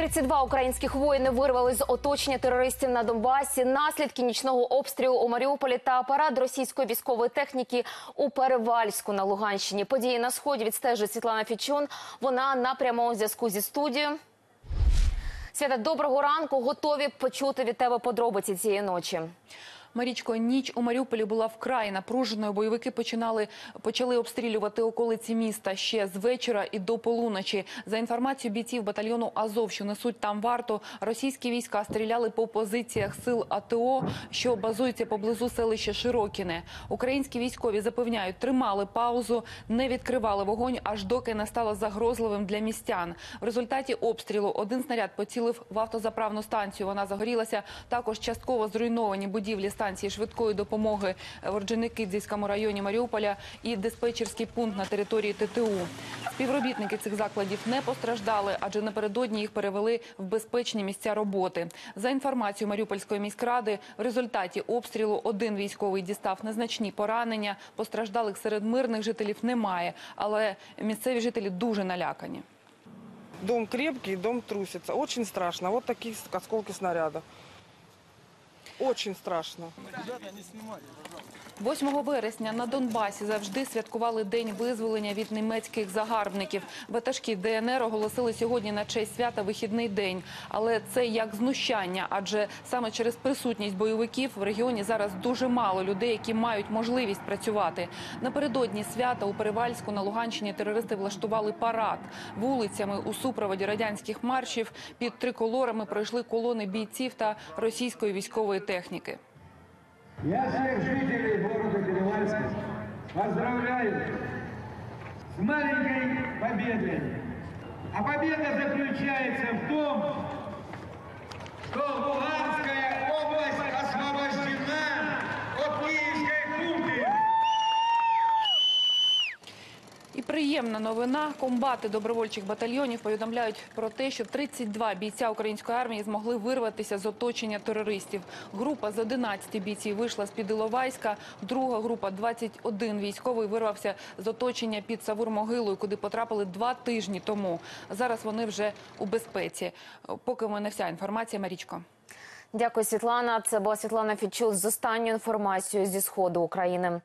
32 українських воїни вирвали з оточення терористів на Донбасі. Наслідки нічного обстрілу у Маріуполі та парад російської військової техніки у Перевальську на Луганщині. Події на сході відстежує Світлана Фічун. Вона на прямому зв'язку зі студією. Свята, доброго ранку. Готові почути від тебе подробиці цієї ночі. Марічко, ніч у Маріуполі була вкрай напруженою. Бойовики починали почали обстрілювати околиці міста ще з вечора і до полуночі. За інформацією бійців батальйону Азов, що несуть там варту, російські війська стріляли по позиціях сил АТО, що базуються поблизу селища Широкіне. Українські військові запевняють, тримали паузу, не відкривали вогонь, аж доки не стало загрозливим для містян. В результаті обстрілу один снаряд поцілив в автозаправну станцію. Вона загорілася. Також частково зруйновані будівлі станції швидкої допомоги в Орджоникидзівському районі Маріуполя і диспетчерський пункт на території ТТУ. Співробітники цих закладів не постраждали, адже напередодні їх перевели в безпечні місця роботи. За інформацією Маріупольської міськради, в результаті обстрілу один військовий дістав незначні поранення. Постраждалих серед мирних жителів немає, але місцеві жителі дуже налякані. Дом крепкий, дом трусится. Очень страшно. Вот такие осколки снаряда. Очень страшно. 8 вересня на Донбасі завжди святкували День визволення від німецьких загарбників. Ватажки ДНР оголосили сьогодні на честь свята вихідний день. Але це як знущання, адже саме через присутність бойовиків в регіоні зараз дуже мало людей, які мають можливість працювати. Напередодні свята у Перевальську на Луганщині терористи влаштували парад. Вулицями у супроводі радянських маршів під триколорами пройшли колони бійців та російської військової техніки. техніки. Я всех жителей города Перевальська поздравляю с маленькой победой. А победа заключается в тому, що в І приємна новина. Комбати добровольчих батальйонів повідомляють про те, що 32 бійця української армії змогли вирватися з оточення терористів. Група з 11 бійців вийшла з під Іловайська. Друга група 21 військовий вирвався з оточення під Савур-Могилою, куди потрапили два тижні тому. Зараз вони вже у безпеці. Поки в мене вся інформація, Марічко. Дякую, Світлана. Це була Світлана Фічун з останньою інформацією зі сходу України.